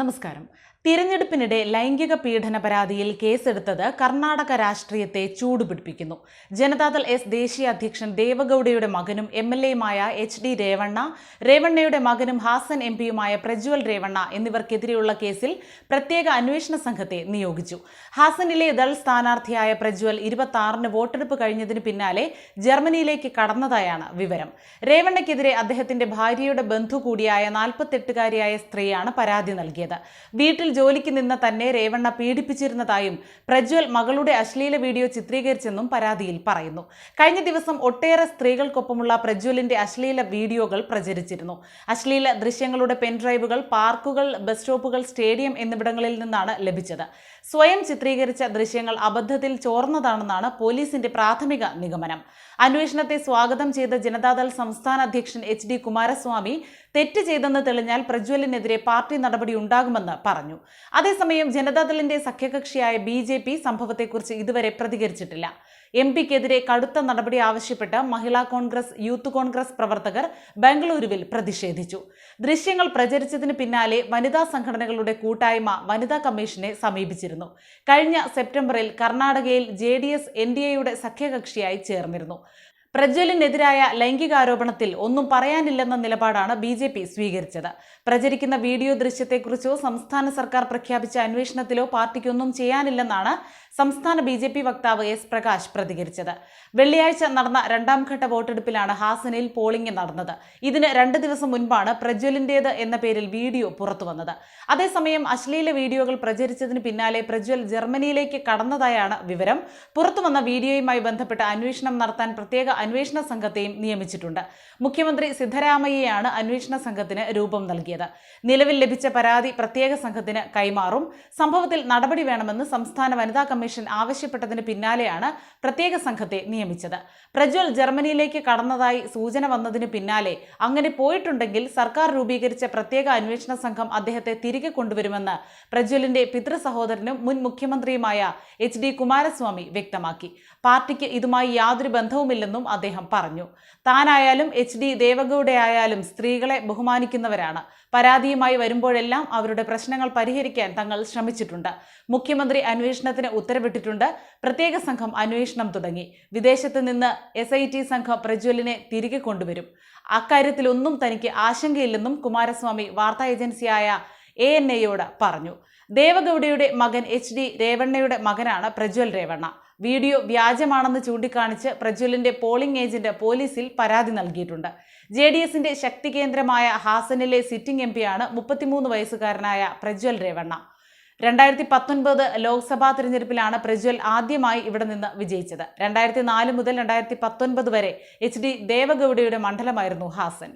നമസ്കാരം. തിരഞ്ഞെടുപ്പിനിടെ ലൈംഗിക പീഡന പരാതിയിൽ കേസെടുത്തത് കർണാടക രാഷ്ട്രീയത്തെ ചൂടുപിടിപ്പിക്കുന്നു. ജനതാദൾ എസ് ദേശീയ അധ്യക്ഷൻ ദേവഗൌഡയുടെ മകനും എം എൽ എയുമായ എച്ച് ഡി രേവണ്ണ രേവണ്ണയുടെ മകനും ഹാസൻ എം പിയുമായ പ്രജ്വൽ രേവണ്ണ എന്നിവർക്കെതിരെയുള്ള കേസിൽ പ്രത്യേക അന്വേഷണ സംഘത്തെ നിയോഗിച്ചു. ഹാസനിലെ ദൾ സ്ഥാനാർത്ഥിയായ പ്രജ്വൽ ഇരുപത്തി വോട്ടെടുപ്പ് കഴിഞ്ഞതിന് പിന്നാലെ ജർമ്മനിയിലേക്ക് കടന്നതായാണ് വിവരം. രേവണ്ണയ്ക്കെതിരെ അദ്ദേഹത്തിന്റെ ഭാര്യയുടെ ബന്ധു കൂടിയായ നാൽപ്പത്തെട്ടുകാരിയായ സ്ത്രീയാണ് പരാതി നൽകിയത്. വീട്ടിൽ ജോലിക്ക് നിന്ന തന്നെ രേവണ്ണ പീഡിപ്പിച്ചിരുന്നതായും പ്രജ്വൽ മകളുടെ അശ്ലീല വീഡിയോ ചിത്രീകരിച്ചെന്നും പരാതിയിൽ പറയുന്നു. കഴിഞ്ഞ ദിവസം ഒട്ടേറെ സ്ത്രീകൾക്കൊപ്പമുള്ള പ്രജ്വലിന്റെ അശ്ലീല വീഡിയോകൾ പ്രചരിച്ചിരുന്നു. അശ്ലീല ദൃശ്യങ്ങളുടെ പെൻഡ്രൈവുകൾ പാർക്കുകൾ ബസ് സ്റ്റോപ്പുകൾ സ്റ്റേഡിയം എന്നിവിടങ്ങളിൽ നിന്നാണ് ലഭിച്ചത്. സ്വയം ചിത്രീകരിച്ച ദൃശ്യങ്ങൾ അബദ്ധത്തിൽ ചോർന്നതാണെന്നാണ് പോലീസിന്റെ പ്രാഥമിക നിഗമനം. അന്വേഷണത്തെ സ്വാഗതം ചെയ്ത ജനതാദൾ സംസ്ഥാന അധ്യക്ഷൻ എച്ച് ഡി കുമാരസ്വാമി തെറ്റ് ചെയ്തെന്ന് തെളിഞ്ഞാൽ പ്രജ്വലിനെതിരെ പാർട്ടി നടപടി ഉണ്ടാകുമെന്ന് പറഞ്ഞു. അതേസമയം ജനതാദളിന്റെ സഖ്യകക്ഷിയായ ബി ജെ പി സംഭവത്തെക്കുറിച്ച് ഇതുവരെ പ്രതികരിച്ചിട്ടില്ല. എം പിക്കെതിരെ കടുത്ത നടപടി ആവശ്യപ്പെട്ട് മഹിളാ കോൺഗ്രസ് യൂത്ത് കോൺഗ്രസ് പ്രവർത്തകർ ബംഗളൂരുവിൽ പ്രതിഷേധിച്ചു. ദൃശ്യങ്ങൾ പ്രചരിച്ചതിന് പിന്നാലെ വനിതാ സംഘടനകളുടെ കൂട്ടായ്മ വനിതാ കമ്മീഷനെ സമീപിച്ചിരുന്നു. കഴിഞ്ഞ സെപ്റ്റംബറിൽ കർണാടകയിൽ J D S N D എയുടെ സഖ്യകക്ഷിയായി ചേർന്നിരുന്നു. പ്രജ്വലിനെതിരായ ലൈംഗികാരോപണത്തിൽ ഒന്നും പറയാനില്ലെന്ന നിലപാടാണ് ബി ജെ പി സ്വീകരിച്ചത്. പ്രചരിക്കുന്ന വീഡിയോ ദൃശ്യത്തെക്കുറിച്ചോ സംസ്ഥാന സർക്കാർ പ്രഖ്യാപിച്ച അന്വേഷണത്തിലോ പാർട്ടിക്കൊന്നും ചെയ്യാനില്ലെന്നാണ് സംസ്ഥാന ബി ജെ പി വക്താവ് എസ് പ്രകാശ് പ്രതികരിച്ചത്. വെള്ളിയാഴ്ച നടന്ന രണ്ടാം ഘട്ട വോട്ടെടുപ്പിലാണ് ഹാസനയിൽ പോളിംഗ് നടന്നത്. ഇതിന് രണ്ട് ദിവസം മുൻപാണ് പ്രജ്വലിന്റേത് എന്ന പേരിൽ വീഡിയോ പുറത്തുവന്നത്. അതേസമയം അശ്ലീല വീഡിയോകൾ പ്രചരിച്ചതിന് പിന്നാലെ പ്രജ്വൽ ജർമ്മനിയിലേക്ക് കടന്നതായാണ് വിവരം. പുറത്തുവന്ന വീഡിയോയുമായി ബന്ധപ്പെട്ട് അന്വേഷണം നടത്താൻ പ്രത്യേക അന്വേഷണ സംഘത്തെയും നിയമിച്ചിട്ടുണ്ട്. മുഖ്യമന്ത്രി സിദ്ധരാമയ്യയാണ് അന്വേഷണ സംഘത്തിന് രൂപം നൽകിയത്. നിലവിൽ ലഭിച്ച പരാതി പ്രത്യേക സംഘത്തിന് കൈമാറും. സംഭവത്തിൽ നടപടി വേണമെന്ന് സംസ്ഥാന വനിതാ കമ്മീഷൻ ആവശ്യപ്പെട്ടതിന് പിന്നാലെയാണ് പ്രത്യേക സംഘത്തെ നിയമിച്ചത്. പ്രജ്വൽ ജർമ്മനിയിലേക്ക് കടന്നതായി സൂചന വന്നതിന് പിന്നാലെ അങ്ങനെ പോയിട്ടുണ്ടെങ്കിൽ സർക്കാർ രൂപീകരിച്ച പ്രത്യേക അന്വേഷണ സംഘം അദ്ദേഹത്തെ തിരികെ കൊണ്ടുവരുമെന്ന് പ്രജ്വലിന്റെ പിതൃ സഹോദരനും മുൻ മുഖ്യമന്ത്രിയുമായ എച്ച് ഡി കുമാരസ്വാമി വ്യക്തമാക്കി. പാർട്ടിക്ക് ഇതുമായി യാതൊരു ബന്ധവുമില്ലെന്നും അദ്ദേഹം പറഞ്ഞു. താനായാലും എച്ച് ഡി ദേവഗൌഡയായാലും സ്ത്രീകളെ ബഹുമാനിക്കുന്നവരാണ്. പരാതിയുമായി വരുമ്പോഴെല്ലാം അവരുടെ പ്രശ്നങ്ങൾ പരിഹരിക്കാൻ തങ്ങൾ ശ്രമിച്ചിട്ടുണ്ട്. മുഖ്യമന്ത്രി അന്വേഷണത്തിന് ഉത്തരവിട്ടിട്ടുണ്ട്. പ്രത്യേക സംഘം അന്വേഷണം തുടങ്ങി. വിദേശത്ത് നിന്ന് എസ് സംഘം പ്രജ്വലിനെ തിരികെ കൊണ്ടുവരും. അക്കാര്യത്തിലൊന്നും തനിക്ക് ആശങ്കയില്ലെന്നും കുമാരസ്വാമി വാർത്താ ഏജൻസിയായ എ എൻ എയോട് പറഞ്ഞു. ദേവഗൌഡയുടെ മകൻ എച്ച് ഡി രേവണ്ണയുടെ മകനാണ് പ്രജ്വൽ രേവണ്ണ. വീഡിയോ വ്യാജമാണെന്ന് ചൂണ്ടിക്കാണിച്ച് പ്രജ്വലിന്റെ പോളിംഗ് ഏജന്റ് പോലീസിൽ പരാതി നൽകിയിട്ടുണ്ട്. ജെ ഡി എസിന്റെ ശക്തി കേന്ദ്രമായ ഹാസനിലെ സിറ്റിംഗ് എം പിയാണ് മുപ്പത്തിമൂന്ന് വയസ്സുകാരനായ പ്രജ്വൽ രേവണ്ണ. രണ്ടായിരത്തി പത്തൊൻപത് ലോക്സഭാ തിരഞ്ഞെടുപ്പിലാണ് പ്രജ്വൽ ആദ്യമായി ഇവിടെ നിന്ന് വിജയിച്ചത്. രണ്ടായിരത്തി നാല് മുതൽ രണ്ടായിരത്തി പത്തൊൻപത് വരെ എച്ച് ഡി ദേവഗൌഡയുടെ മണ്ഡലമായിരുന്നു ഹാസൻ.